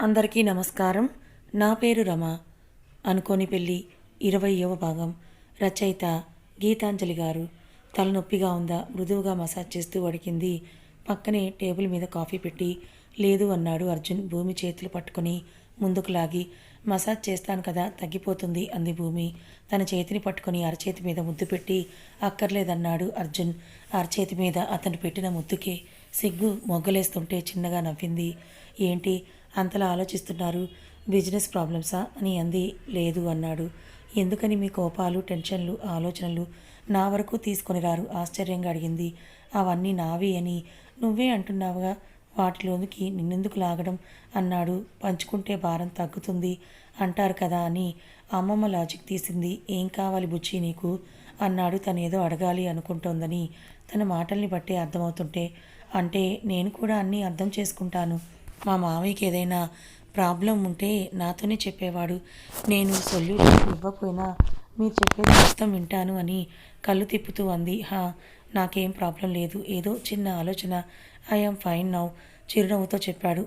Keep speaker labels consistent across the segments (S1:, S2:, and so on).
S1: అందరికీ నమస్కారం. నా పేరు రమ. అనుకోని పెళ్ళి ఇరవయవ భాగం. రచయిత గీతాంజలి గారు. తలనొప్పిగా ఉందా? మృదువుగా మసాజ్ చేస్తూ అడిగింది పక్కనే టేబుల్ మీద కాఫీ పెట్టి లేదు అన్నాడు అర్జున్ భూమి చేతులు పట్టుకొని ముందుకు లాగి. మసాజ్ చేస్తాను కదా తగ్గిపోతుంది అంది భూమి. తన చేతిని పట్టుకొని అరచేతి మీద ముద్దు పెట్టి అక్కర్లేదన్నాడు అర్జున్. అరచేతి మీద అతను పెట్టిన ముద్దుకే సిగ్గు మొగ్గలేస్తుంటే చిన్నగా నవ్వింది. ఏంటి అంతలా ఆలోచిస్తున్నారు? బిజినెస్ ప్రాబ్లమ్సా? అని అంది. లేదు అన్నాడు. ఎందుకని మీ కోపాలు టెన్షన్లు ఆలోచనలు నా వరకు తీసుకొని రారు? ఆశ్చర్యంగా అడిగింది. అవన్నీ నావి అని. నువ్వే అంటున్నావుగా? వాటిలోనికి నిన్నెందుకు లాగడం? అన్నాడు. పంచుకుంటే భారం తగ్గుతుంది. అంటారు కదా అని అమ్మమ్మ లాజిక్ తీసింది. ఏం కావాలి బుచ్చి నీకు? అన్నాడు తనేదో అడగాలి అనుకుంటోందని తన మాటల్ని బట్టి అర్థమవుతుంటే అంటే నేను కూడా అన్నీ అర్థం చేసుకుంటాను. మా మామయ్యకి ఏదైనా ప్రాబ్లం ఉంటే నాతోనే చెప్పేవాడు. నేను సొల్యూషన్ ఇవ్వకపోయినా మీరు చెప్పేది మొత్తం వింటాను అని కళ్ళు తిప్పుతూ అంది. హా నాకేం ప్రాబ్లం లేదు. ఏదో చిన్న ఆలోచన. ఐఎమ్ ఫైన్ నౌ చిరునవ్వుతో చెప్పాడు.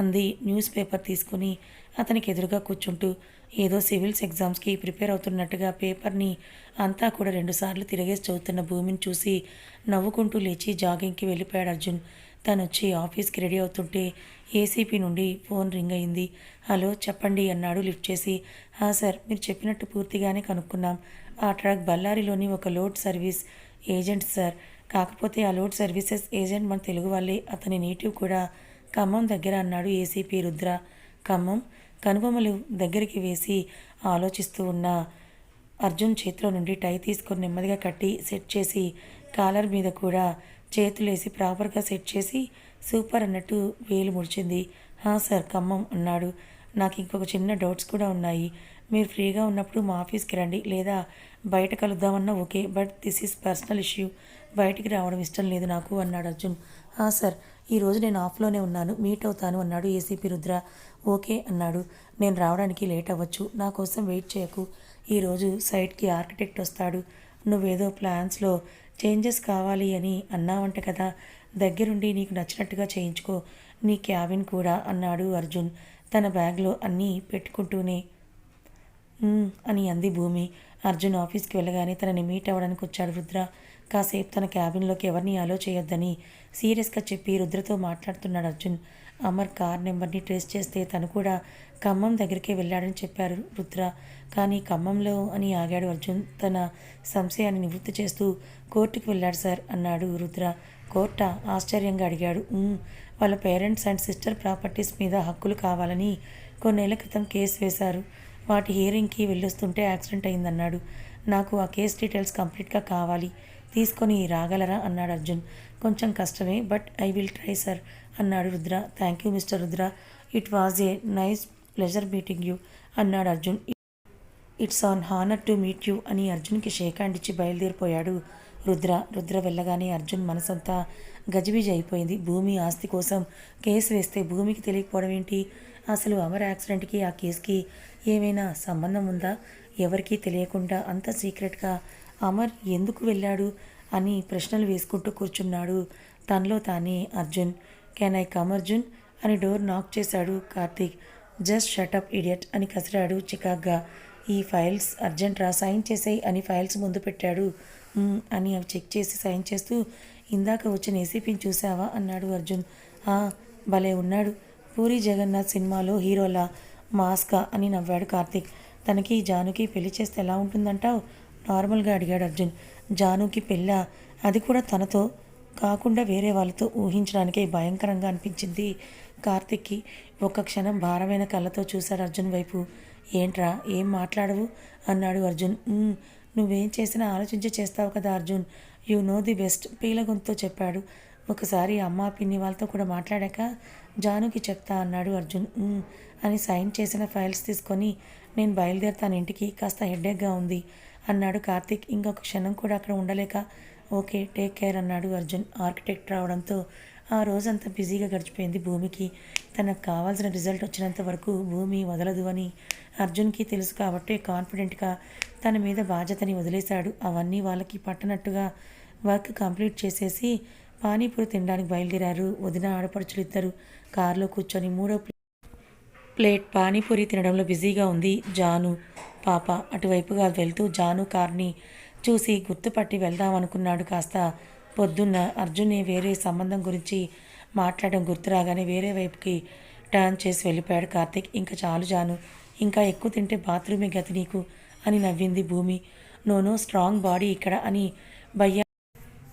S1: అంది. న్యూస్ పేపర్ తీసుకుని అతనికి ఎదురుగా కూర్చుంటూ ఏదో సివిల్స్ ఎగ్జామ్స్కి ప్రిపేర్ అవుతున్నట్టుగా పేపర్ని అంతా కూడా రెండుసార్లు తిరిగేసి చదువుతున్న భూమిని చూసి నవ్వుకుంటూ లేచి జాగింగ్కి వెళ్ళిపోయాడు అర్జున్. తను వచ్చి ఆఫీస్కి రెడీ అవుతుంటే ఏసీపీ నుండి ఫోన్ రింగ్ అయింది. హలో చెప్పండి అన్నాడు లిఫ్ట్ చేసి. "హా సార్ మీరు చెప్పినట్టు పూర్తిగానే కనుక్కున్నాం. ఆ ట్రక్ బళ్ళారిలోని ఒక లోడ్ సర్వీస్ ఏజెంట్ సార్. కాకపోతే ఆ లోడ్ సర్వీసెస్ ఏజెంట్ మన తెలుగు వాళ్ళే. అతని నేటివ్ కూడా ఖమ్మం దగ్గర అన్నాడు ఏసీపీ రుద్ర. ఖమ్మం? కనుబొమ్మలు దగ్గరికి వేసి ఆలోచిస్తూ ఉన్న అర్జున్ చేతిలో నుండి టై తీసుకొని నెమ్మదిగా కట్టి సెట్ చేసి కాలర్ మీద కూడా చేతులేసి ప్రాపర్గా సెట్ చేసి సూపర్ అన్నట్టు వేలు ముడిచింది. హా సార్ ఖమ్మం అన్నాడు. నాకు ఇంకొక చిన్న డౌట్స్ కూడా ఉన్నాయి. మీరు ఫ్రీగా ఉన్నప్పుడు మా ఆఫీస్కి రండి. లేదా బయట కలుద్దామన్నా okay but this is personal issue. బయటికి రావడం ఇష్టం లేదు నాకు అన్నాడు అర్జున్. హా సార్ ఈరోజు నేను ఆఫ్లోనే ఉన్నాను. మీట్ అవుతాను అన్నాడు ఏసీపీ రుద్ర. ఓకే అన్నాడు. నేను రావడానికి లేట్ అవ్వచ్చు. నా కోసం వెయిట్ చేయకు. ఈరోజు సైట్కి ఆర్కిటెక్ట్ వస్తాడు. నువ్వేదో ప్లాన్స్లో చేంజెస్ కావాలి అని అన్నావంట కదా. దగ్గరుండి నీకు నచ్చినట్టుగా చేయించుకో. నీ క్యాబిన్ కూడా అన్నాడు అర్జున్. తన బ్యాగ్లో అన్నీ పెట్టుకుంటూనే. అని అంది భూమి. అర్జున్ ఆఫీస్కి వెళ్ళగానే తనని మీట్ అవ్వడానికి వచ్చాడు రుద్ర. కాసేపు తన క్యాబిన్లోకి ఎవరిని అలో చేయొద్దని సీరియస్గా చెప్పి రుద్రతో మాట్లాడుతున్నాడు అర్జున్. అమర్ కార్ నెంబర్ని ట్రేస్ చేస్తే తను కూడా ఖమ్మం దగ్గరికే వెళ్ళాడని చెప్పారు రుద్ర. కానీ ఖమ్మంలో అని ఆగాడు అర్జున్. తన సంశయాన్ని నివృత్తి చేస్తూ కోర్టుకు వెళ్ళాడు సార్ అన్నాడు రుద్ర. కోర్టా? ఆశ్చర్యంగా అడిగాడు. వాళ్ళ పేరెంట్స్ అండ్ సిస్టర్ ప్రాపర్టీస్ మీద హక్కులు కావాలని కొన్నేళ్ళ క్రితం కేసు వేశారు. వాటి హియరింగ్కి వెళ్ళొస్తుంటే యాక్సిడెంట్ అయిందన్నాడు. నాకు ఆ కేస్ డీటెయిల్స్ కంప్లీట్గా కావాలి. తీసుకొని రాగలరా? అన్నాడు అర్జున్. కొంచెం కష్టమే but I will try sir. అన్నాడు Rudra. Thank you mister Rudra. It was a nice pleasure meeting you అన్నాడు Arjun. It's an honour to meet you అని అర్జున్కి షేక్ హ్యాండ్ ఇచ్చి బయలుదేరిపోయాడు రుద్ర. రుద్ర వెళ్ళగానే అర్జున్ మనసంతా గజిబిజి అయిపోయింది. భూమి ఆస్తి కోసం కేసు వేస్తే భూమికి తెలియకపోవడం ఏంటి? అసలు అమర్ యాక్సిడెంట్కి ఆ కేసుకి ఏమైనా సంబంధం ఉందా? ఎవరికీ తెలియకుండా అంత సీక్రెట్గా అమర్ ఎందుకు వెళ్ళాడు అని ప్రశ్నలు వేసుకుంటూ కూర్చున్నాడు. తనలో తానే Arjun. Can I come Arjun? అని డోర్ నాక్ చేశాడు కార్తీక్. జస్ట్ షటప్ ఇడియట్ అని కసిరాడు చికాగ్గా. ఈ ఫైల్స్ అర్జెంట్ రా సైన్ చేసాయి అని ఫైల్స్ ముందు పెట్టాడు. అని అవి చెక్ చేసి సైన్ చేస్తూ ఇందాక వచ్చిన ఏసీపీని చూసావా అన్నాడు అర్జున్. "ఆ, భలే ఉన్నాడు. పూరి జగన్నాథ్ సినిమాలో హీరోలా మాస్కా అని నవ్వాడు కార్తీక్. తనకి జానుకి పెళ్ళి చేస్తే ఎలా ఉంటుందంటావు? నార్మల్గా అడిగాడు అర్జున్. జానుకి పెళ్ళా? అది కూడా తనతో? కాకుండా వేరే వాళ్ళతో ఊహించడానికే భయంకరంగా అనిపించింది కార్తిక్కి. ఒక్క క్షణం భారమైన కళ్ళతో చూశాడు అర్జున్ వైపు. ఏంట్రా ఏం మాట్లాడవు? అన్నాడు అర్జున్. నువ్వేం చేసినా ఆలోచించి చేస్తావు కదా Arjun. You know the best పీలగొంతుతో చెప్పాడు. ఒకసారి అమ్మ పిన్ని వాళ్ళతో కూడా మాట్లాడాక జానుకి చెప్తా అన్నాడు అర్జున్. అని సైన్ చేసిన ఫైల్స్ తీసుకొని నేను బయలుదేరుతాను ఇంటికి కాస్త హెడ్ఏక్గా ఉంది అన్నాడు కార్తీక్. ఇంకొక క్షణం కూడా అక్కడ ఉండలేక ఓకే టేక్ కేర్ అన్నాడు అర్జున్. ఆర్కిటెక్ట్ రావడంతో ఆ రోజంతా బిజీగా గడిచిపోయింది భూమికి. తనకు కావాల్సిన రిజల్ట్ వచ్చినంత వరకు భూమి వదలదు అని అర్జున్కి తెలుసు కాబట్టి కాన్ఫిడెంట్గా తన మీద బాధ్యతని వదిలేశాడు. అవన్నీ వాళ్ళకి పట్టనట్టుగా వర్క్ కంప్లీట్ చేసేసి పానీపూరి తినడానికి బయలుదేరారు. వదిన ఆడపడుచులు ఇద్దరు కారులో కూర్చొని మూడో ప్లేట్ పానీపూరి తినడంలో బిజీగా ఉంది జాను. పాప అటువైపుగా వెళ్తూ జాను కార్ని చూసి గుర్తుపట్టి వెళ్దాం అనుకున్నాడు. కాస్త పొద్దున్న అర్జున్ని వేరే సంబంధం గురించి మాట్లాడడం గుర్తురాగానే వేరే వైపుకి టర్న్ చేసి వెళ్ళిపోయాడు కార్తీక్. ఇంకా చాలు జాను ఇంకా ఎక్కువ తింటే బాత్రూమే గతి నీకు అని నవ్వింది భూమి. నోనో స్ట్రాంగ్ బాడీ ఇక్కడ అని భయ్యా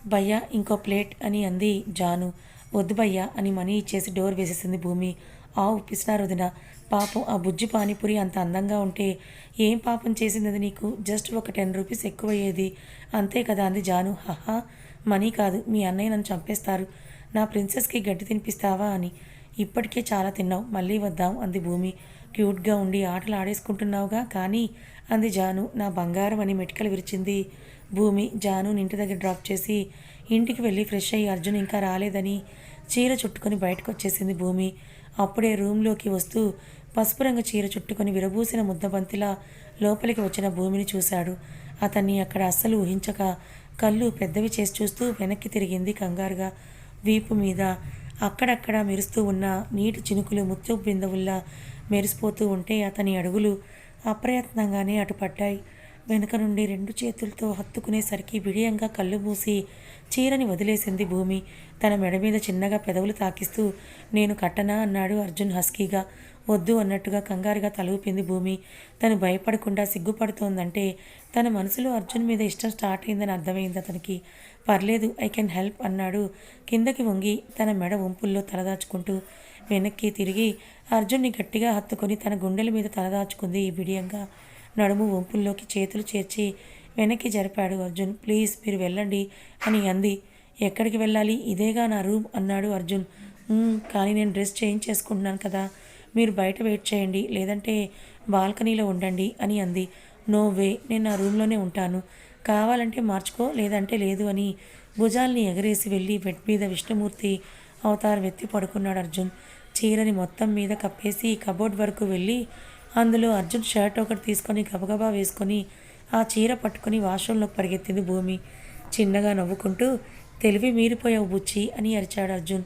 S1: భయ్యా ఇంకో ప్లేట్ అని అంది జాను. వద్దు భయ్యా అని మనీ ఇచ్చేసి డోర్ వేసేసింది భూమి. ఆ ఉప్పిస్తున్నారు వదిన పాపం ఆ బుజ్జి పానీపూరి అంత అందంగా ఉంటే ఏం పాపం చేసింది నీకు? జస్ట్ ఒక టెన్ రూపీస్ ఎక్కువయ్యేది. అంతే కదా అంది జాను. హహా మనీ కాదు. మీ అన్నయ్య నన్ను చంపేస్తారు. నా ప్రిన్సెస్కి గడ్డి తినిపిస్తావా అని. ఇప్పటికే చాలా తిన్నావు. మళ్ళీ వద్దాం అంది భూమి. క్యూట్గా ఉండి ఆటలు ఆడేసుకుంటున్నావుగా కానీ అంది జాను. నా బంగారం అని మెటికలు విరిచింది భూమి. జాను ఇంటి దగ్గర డ్రాప్ చేసి ఇంటికి వెళ్ళి ఫ్రెష్ అయ్యి అర్జున్ ఇంకా రాలేదని చీర చుట్టుకొని బయటకు వచ్చేసింది భూమి. అప్పుడే రూమ్లోకి వస్తూ పసుపు రంగు చీర చుట్టుకొని విరబూసిన ముద్దబంతిలా లోపలికి వచ్చిన భూమిని చూశాడు. అతన్ని అక్కడ అస్సలు ఊహించక కళ్ళు పెద్దవి చేసి చూస్తూ వెనక్కి తిరిగింది కంగారుగా. వీపు మీద అక్కడక్కడ మెరుస్తూ ఉన్న నీటి చినుకులు ముత్యపు బిందవుల్లా మెరిసిపోతూ ఉంటే అతని అడుగులు అప్రయత్నంగానే అటు పడ్డాయి వెనుక నుండి రెండు చేతులతో హత్తుకునేసరికి బిడియంగా కళ్ళు మూసి చీరని వదిలేసింది భూమి. తన మెడ మీద చిన్నగా పెదవులు తాకిస్తూ నేను కట్టనా? అన్నాడు అర్జున్ హస్కీగా. వద్దు అన్నట్టుగా కంగారుగా తలూపింది భూమి. తను భయపడకుండా సిగ్గుపడుతోందంటే తన మనసులో అర్జున్ మీద ఇష్టం స్టార్ట్ అయిందని అర్థమైంది అతనికి. పర్లేదు ఐ కెన్ హెల్ప్ అన్నాడు. కిందకి వంగి తన మెడ వంపుల్లో తలదాచుకుంటూ వెనక్కి తిరిగి అర్జున్ని గట్టిగా హత్తుకొని తన గుండెల మీద తలదాచుకుంది ఈ బిడియంగా నడుము వంపుల్లోకి చేతులు చేర్చి వెనక్కి జరిపాడు అర్జున్. ప్లీజ్ మీరు వెళ్ళండి అని అంది. ఎక్కడికి వెళ్ళాలి? ఇదేగా నా రూమ్ అన్నాడు అర్జున్. కానీ నేను డ్రెస్ చేంజ్ చేసుకుంటున్నాను కదా. మీరు బయట వెయిట్ చేయండి లేదంటే బాల్కనీలో ఉండండి అని అంది. నో వే నేను నా రూమ్లోనే ఉంటాను. కావాలంటే మార్చుకో లేదంటే లేదు అని భుజాల్ని ఎగరేసి వెళ్ళి బెడ్ మీద విష్ణుమూర్తి అవతారం ఎత్తి పడుకున్నాడు అర్జున్. చీరని మొత్తం మీద కప్పేసి కబోర్డ్ వరకు వెళ్ళి అందులో అర్జున్ షర్ట్ ఒకటి తీసుకొని గబగబా వేసుకొని ఆ చీర పట్టుకొని వాష్రూమ్లోకి పరిగెత్తింది భూమి. చిన్నగా నవ్వుకుంటూ తెలివి మీరిపోయావు బుచ్చి అని అరిచాడు అర్జున్.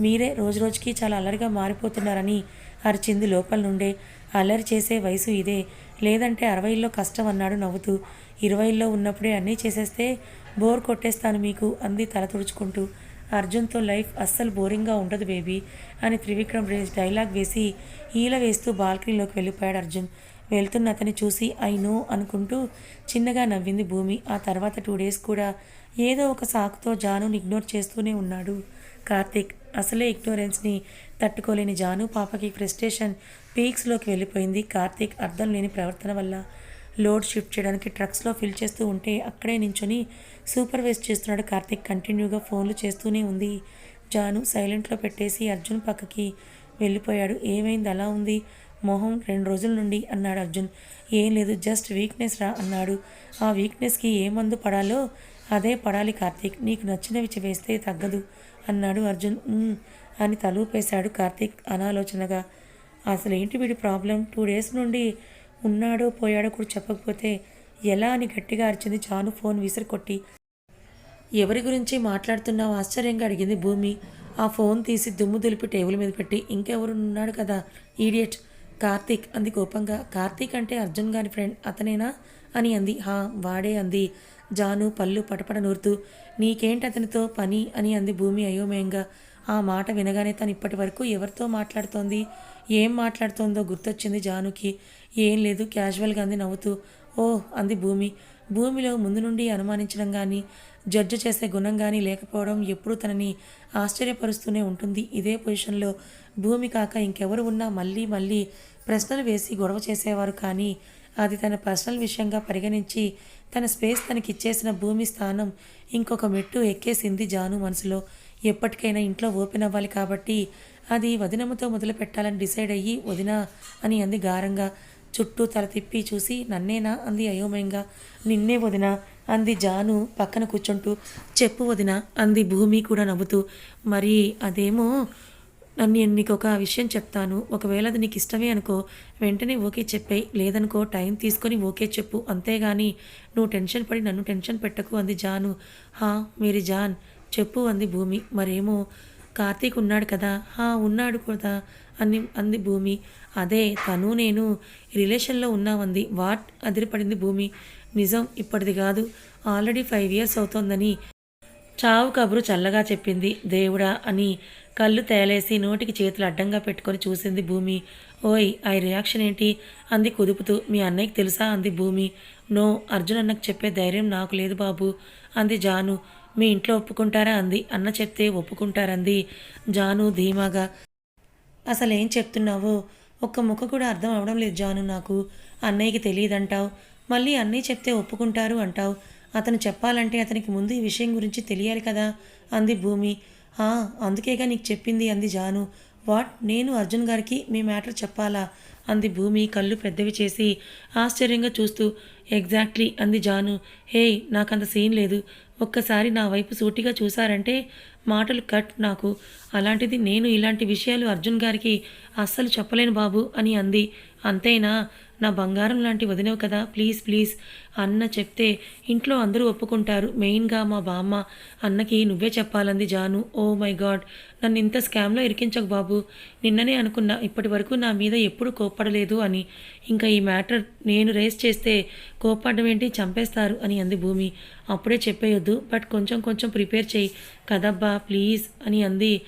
S1: మీరే రోజు రోజుకి చాలా అల్లరిగా మారిపోతున్నారని అరిచింది లోపల నుండే. అల్లరి చేసే వయసు ఇదే. లేదంటే అరవైల్లో కష్టం అన్నాడు నవ్వుతూ. ఇరవైల్లో ఉన్నప్పుడే అన్నీ చేసేస్తే బోర్ కొట్టేస్తాను మీకు అంది తల తుడుచుకుంటూ. అర్జున్తో లైఫ్ అస్సలు బోరింగ్గా ఉండదు బేబీ అని త్రివిక్రమ్ రేజ్ డైలాగ్ వేసి ఈల వేస్తూ బాల్కనీలోకి వెళ్ళిపోయాడు అర్జున్. వెళ్తున్న అతని చూసి ఐ నో అనుకుంటూ చిన్నగా నవ్వింది భూమి. ఆ తర్వాత టూ డేస్ కూడా ఏదో ఒక సాకుతో జానుని ఇగ్నోర్ చేస్తూనే ఉన్నాడు కార్తీక్. అసలే ఇగ్నోరెన్స్ని తట్టుకోలేని జాను పాపకి ఫ్రస్ట్రేషన్ పీక్స్లోకి వెళ్ళిపోయింది. కార్తీక్ అర్థం లేని ప్రవర్తన వల్ల లోడ్ షిఫ్ట్ చేయడానికి ట్రక్స్లో ఫిల్ చేస్తూ ఉంటే అక్కడే నించొని సూపర్వైజ్ చేస్తున్నాడు కార్తీక్. కంటిన్యూగా ఫోన్లు చేస్తూనే ఉంది. జాను సైలెంట్లో పెట్టేసి అర్జున్ పక్కకి వెళ్ళిపోయాడు. ఏమైంది? అలా ఉంది? మొహం రెండు రోజుల నుండి అన్నాడు అర్జున్. ఏం లేదు జస్ట్ వీక్నెస్ రా అన్నాడు. ఆ వీక్నెస్కి ఏ మందు పడాలో అదే పడాలి కార్తీక్. నీకు నచ్చినవి వేస్తే తగ్గదు అన్నాడు అర్జున్. అని తలూపేశాడు కార్తీక్ అనాలోచనగా. అసలు ఏంటి వీడి ప్రాబ్లం? టూ డేస్ నుండి ఉన్నాడో పోయాడో కూడా చెప్పకపోతే ఎలా అని గట్టిగా అరిచింది చాను ఫోన్ విసిరి కొట్టి ఎవరి గురించి మాట్లాడుతున్నావు? ఆశ్చర్యంగా అడిగింది భూమి. ఆ ఫోన్ తీసి దుమ్ము దులిపి టేబుల్ మీద పెట్టి ఇంకెవరు ఉన్నాడు కదా? ఈడియట్. కార్తీక్ అంది కోపంగా. కార్తీక్ అంటే అర్జున్ గారి ఫ్రెండ్ అతనేనా? అని అంది. హా వాడే అంది. జాను పళ్ళు పటపట నూరుతూ. నీకేంటి అతనితో పని? అని అంది భూమి అయోమయంగా. ఆ మాట వినగానే తను ఇప్పటి వరకు ఎవరితో మాట్లాడుతోంది? ఏం మాట్లాడుతోందో గుర్తొచ్చింది జానుకి. ఏం లేదు క్యాజువల్గా అంది నవ్వుతూ. ఓ అంది భూమి. భూమిలో ముందు నుండి అనుమానించడం కానీ జడ్జి చేసే గుణం కానీ లేకపోవడం ఎప్పుడూ తనని ఆశ్చర్యపరుస్తూనే ఉంటుంది. ఇదే పొజిషన్లో భూమి కాక ఇంకెవరు ఉన్నా మళ్ళీ మళ్ళీ ప్రశ్నలు వేసి గొడవ చేసేవారు కానీ అది తన పర్సనల్ విషయంగా పరిగణించి తన స్పేస్ తనకిచ్చేసిన భూమి స్థానం ఇంకొక మెట్టు ఎక్కేసింది జాను మనసులో. ఎప్పటికైనా ఇంట్లో ఓపెన్ అవ్వాలి కాబట్టి అది వదినమ్మతో మొదలు పెట్టాలని డిసైడ్ అయ్యి వదిన అని అంది గారంగా. చుట్టూ తల తిప్పి చూసి నన్నేనా? అంది అయోమయంగా. నిన్నే వదిన అంది జాను పక్కన కూర్చుంటూ. చెప్పు వదిన అంది భూమి కూడా నవ్వుతూ. మరి అదేమో నేను నీకు ఒక విషయం చెప్తాను. ఒకవేళ అది నీకు ఇష్టమే అనుకో వెంటనే ఓకే చెప్పేయి లేదనుకో టైం తీసుకొని ఓకే చెప్పు. అంతేగాని నువ్వు టెన్షన్ పడి నన్ను టెన్షన్ పెట్టకు అంది జాను. హా మీరి జాన్ చెప్పు అంది భూమి. మరేమో కార్తీక్ ఉన్నాడు కదా? హా ఉన్నాడు కదా అని అంది భూమి. అదే తను నేను రిలేషన్లో ఉన్నామంది. వాట్? అదిరిపడింది భూమి. నిజం ఇప్పటిది కాదు. ఆల్రెడీ ఫైవ్ ఇయర్స్ అవుతోందని చావు కబురు చల్లగా చెప్పింది. దేవుడా అని కళ్ళు తేలేసి నోటికి చేతులు అడ్డంగా పెట్టుకొని చూసింది భూమి. ఓయ్ ఆ రియాక్షన్ ఏంటి? అంది కుదుపుతూ. మీ అన్నయ్యకి తెలుసా? అంది భూమి. నో అర్జున్ అన్నకు చెప్పే ధైర్యం నాకు లేదు బాబు అంది జాను. మీ ఇంట్లో ఒప్పుకుంటారా అంది. అన్న చెప్తే ఒప్పుకుంటారంది. జాను ధీమాగా అసలేం చెప్తున్నావో? ఒక్క ముక్క కూడా అర్థం అవడం లేదు జాను నాకు. అన్నయ్యకి తెలియదంటావు. మళ్ళీ అన్నయ్య చెప్తే ఒప్పుకుంటారు అంటావు. అతను చెప్పాలంటే అతనికి ముందు ఈ విషయం గురించి తెలియాలి కదా అంది భూమి. "ఆ, అందుకేగా నీకు చెప్పింది అంది జాను. వాట్? నేను అర్జున్ గారికి మీ మ్యాటర్ చెప్పాలా? అంది భూమి కళ్ళు పెద్దవి చేసి ఆశ్చర్యంగా చూస్తూ. ఎగ్జాక్ట్లీ అంది జాను. హేయ్ నాకంత సీన్ లేదు. ఒక్కసారి నా వైపు సూటిగా చూసారంటే మాటలు కట్ నాకు. అలాంటిది నేను ఇలాంటి విషయాలు అర్జున్ గారికి అస్సలు చెప్పలేను బాబు అని అంది. అంతేనా? నా బంగారం లాంటి వదినవు కదా ప్లీజ్ ప్లీజ్ అన్న చెప్తే ఇంట్లో అందరూ ఒప్పుకుంటారు. మెయిన్గా మా బామ్మ. అన్నకి నువ్వే చెప్పాలంది జాను. ఓ మై గాడ్ నన్ను ఇంత స్కామ్లో ఇరికించకు బాబు. నిన్ననే అనుకున్నా ఇప్పటి వరకు నా మీద ఎప్పుడు కోప్పడలేదు అని. ఇంకా ఈ మ్యాటర్ నేను రేస్ చేస్తే కోప్పడడం ఏంటి? చంపేస్తారు అని అంది భూమి. అప్పుడే చెప్పేయొద్దు బట్ కొంచెం కొంచెం ప్రిపేర్ చేయి. కదబ్బా ప్లీజ్ అని అంది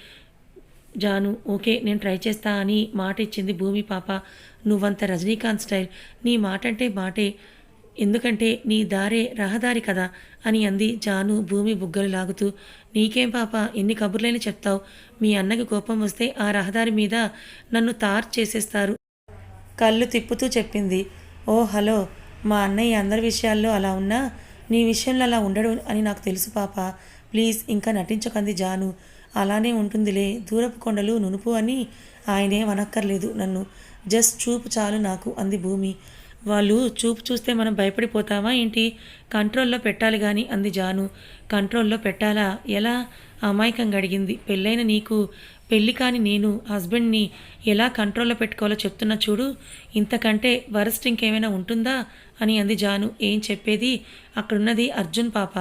S1: జాను ఓకే నేను ట్రై చేస్తా అని మాట ఇచ్చింది భూమి పాప. నువ్వంత రజనీకాంత్ స్టైల్ నీ మాట అంటే మాటే ఎందుకంటే నీ దారే రహదారి కదా అని అంది జాను భూమి బుగ్గలు లాగుతూ. నీకేం పాప ఎన్ని కబుర్లైనా చెప్తావు. మీ అన్నకి కోపం వస్తే ఆ రహదారి మీద నన్ను తార్ చేసేస్తారు. కళ్ళు తిప్పుతూ చెప్పింది. ఓ హలో మా అన్నయ్య అందరి విషయాల్లో అలా ఉన్నా? నీ విషయంలో అలా ఉండడు అని నాకు తెలుసు పాప. ప్లీజ్ ఇంకా నటించకంది జాను. అలానే ఉంటుందిలే. దూరపు కొండలు నునుపు అని ఆయనే వనక్కర్లేదు నన్ను. జస్ట్ చూపు చాలు నాకు అంది భూమి. వాళ్ళు చూపు చూస్తే మనం భయపడిపోతామా ఏంటి? కంట్రోల్లో పెట్టాలి కానీ అంది జాను. కంట్రోల్లో పెట్టాలా? ఎలా? అమాయకంగా అడిగింది. పెళ్ళైన నీకు పెళ్ళి కాని నేను హస్బెండ్ని ఎలా కంట్రోల్లో పెట్టుకోవాలో చెప్తున్నా చూడు. ఇంతకంటే వరస్ట్ ఇంకేమైనా ఉంటుందా? అని అంది జాను. ఏం చెప్పేది? అక్కడున్నది అర్జున్ పాప.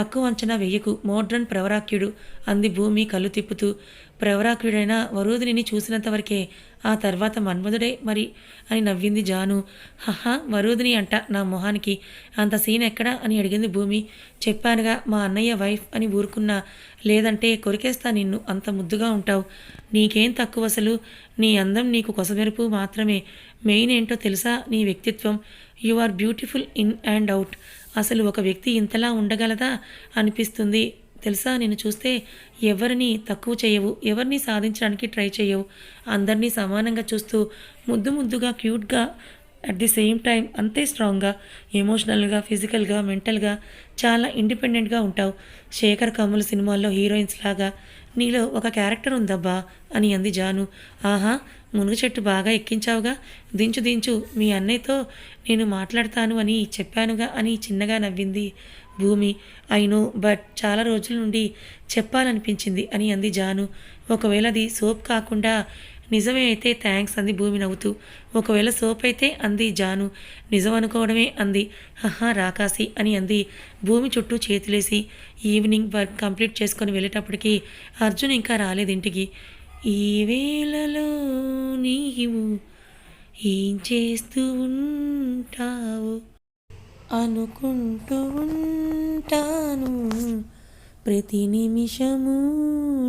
S1: తక్కువ అంచనా వెయ్యకు. మోడ్రన్ ప్రవరాక్యుడు అంది భూమి కళ్ళు తిప్పుతూ. ప్రవరాక్యుడైన వరూధిని చూసినంతవరకే ఆ తర్వాత మన్మధుడే మరి అని నవ్వింది జాను. హహా వరూధిని అంట నా మొహానికి. అంత సీన్ ఎక్కడా? అని అడిగింది భూమి. చెప్పానుగా మా అన్నయ్య వైఫ్ అని ఊరుకున్నా. లేదంటే కొరికేస్తా నిన్ను. అంత ముద్దుగా ఉంటావు. నీకేం తక్కువ అసలు? నీ అందం నీకు కొసమెరుపు మాత్రమే. మెయిన్ ఏంటో తెలుసా నీ వ్యక్తిత్వం? You are beautiful in and out అసలు ఒక వ్యక్తి ఇంతలా ఉండగలదా? అనిపిస్తుంది. తెలుసా? నేను చూస్తే ఎవరిని తక్కువ చేయవు. ఎవరిని సాధించడానికి ట్రై చేయవు. అందరినీ సమానంగా చూస్తూ ముద్దు ముద్దుగా క్యూట్గా అట్ ది సేమ్ టైం అంతే స్ట్రాంగ్గా ఎమోషనల్గా ఫిజికల్గా మెంటల్గా చాలా ఇండిపెండెంట్గా ఉంటావు. శేఖర్ కమ్ముల సినిమాల్లో హీరోయిన్స్ లాగా నీలో ఒక క్యారెక్టర్ ఉందబ్బా అని అంది జాను. ఆహా మునుగు చెట్టు బాగా ఎక్కించావుగా. దించు దించు మీ అన్నయ్యతో నేను మాట్లాడతాను అని చెప్పానుగా అని చిన్నగా నవ్వింది భూమి. అయినో బట్ చాలా రోజుల నుండి చెప్పాలనిపించింది అని అంది జాను. ఒకవేళ అది సోప్ కాకుండా నిజమే అయితే థ్యాంక్స్ అంది భూమి నవ్వుతూ. ఒకవేళ సోప్ అయితే అంది జాను. నిజం అనుకోవడమే అంది. హహా రాకాసి అని అంది. భూమి చుట్టూ చేతులేసి ఈవినింగ్ వర్క్ కంప్లీట్ చేసుకొని వెళ్ళేటప్పటికి అర్జున్ ఇంకా రాలేదు ఇంటికి ఈ వేళలో నీవు ఏం చేస్తూ ఉంటావు అనుకుంటూ ఉంటాను. ప్రతి నిమిషము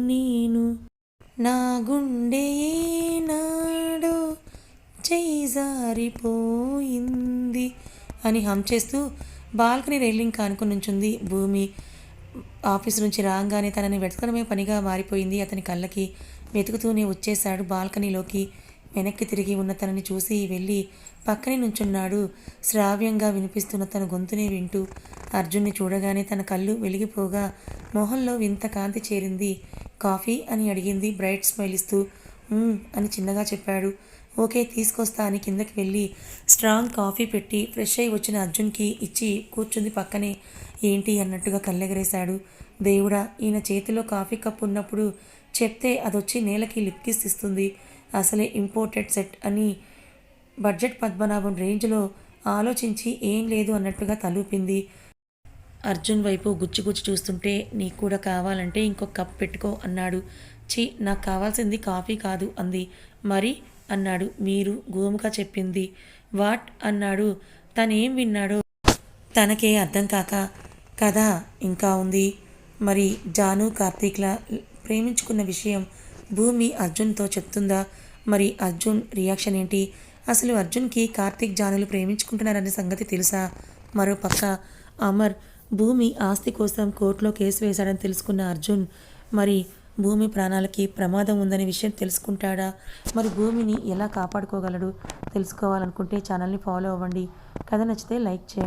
S1: నేను నా గుండె నాడు జారిపోయింది అని హమ్ చేస్తూ బాల్కనీ రైలింగ్ కానుకొని నుంచుంది భూమి. ఆఫీస్ నుంచి రాగానే తనని వెతకడమే పనిగా మారిపోయింది. అతని కళ్ళకి వెతుకుతూనే వచ్చేశాడు బాల్కనీలోకి. వెనక్కి తిరిగి ఉన్న తనని చూసి వెళ్ళి పక్కనే నుంచున్నాడు. శ్రావ్యంగా వినిపిస్తున్న తన గొంతునే వింటూ అర్జున్ని చూడగానే తన కళ్ళు వెలిగిపోగా మొహంలో వింత కాంతి చేరింది. కాఫీ అని అడిగింది. బ్రైట్ స్మైల్ ఇస్తూ అని చిన్నగా చెప్పాడు. ఓకే తీసుకొస్తా అని కిందకి వెళ్ళి స్ట్రాంగ్ కాఫీ పెట్టి ఫ్రెష్ అయి వచ్చిన అర్జున్కి ఇచ్చి కూర్చుంది పక్కనే. ఏంటి అన్నట్టుగా కళ్ళెగరేశాడు. దేవుడా ఈయన చేతిలో కాఫీ కప్ ఉన్నప్పుడు చెప్తే అదొచ్చి నేలకి లిప్ కిస్ ఇస్తుంది. అసలే ఇంపోర్టెడ్ సెట్ అని బడ్జెట్ పద్మనాభం రేంజ్లో ఆలోచించి ఏం లేదు అన్నట్టుగా తలూపింది. అర్జున్ వైపు గుచ్చి గుచ్చి చూస్తుంటే నీకు కూడా కావాలంటే ఇంకొక కప్ పెట్టుకో అన్నాడు. ఛీ నాకు కావాల్సింది కాఫీ కాదు అంది. మరి? అన్నాడు. మీరు గోముగా చెప్పింది. వాట్? అన్నాడు. తనేం విన్నాడో? తనకే అర్థం కాక కదా ఇంకా ఉంది. మరి జాను కార్తీక్ల ప్రేమించుకున్న విషయం భూమి అర్జున్తో చెప్తుందా? మరి అర్జున్ రియాక్షన్ ఏంటి? అసలు అర్జున్కి కార్తీక్ జానులు ప్రేమించుకుంటున్నారనే సంగతి తెలుసా? మరో పక్క అమర్ భూమి ఆస్తి కోసం కోర్టులో కేసు వేశాడని తెలుసుకున్న అర్జున్ మరి భూమి ప్రాణాలకి ప్రమాదం ఉందనే విషయం తెలుసుకుంటాడా? మరి భూమిని ఎలా కాపాడుకోగలడు? తెలుసుకోవాలనుకుంటే ఛానల్ని ఫాలో అవ్వండి. కథ నచ్చితే లైక్ చేయండి.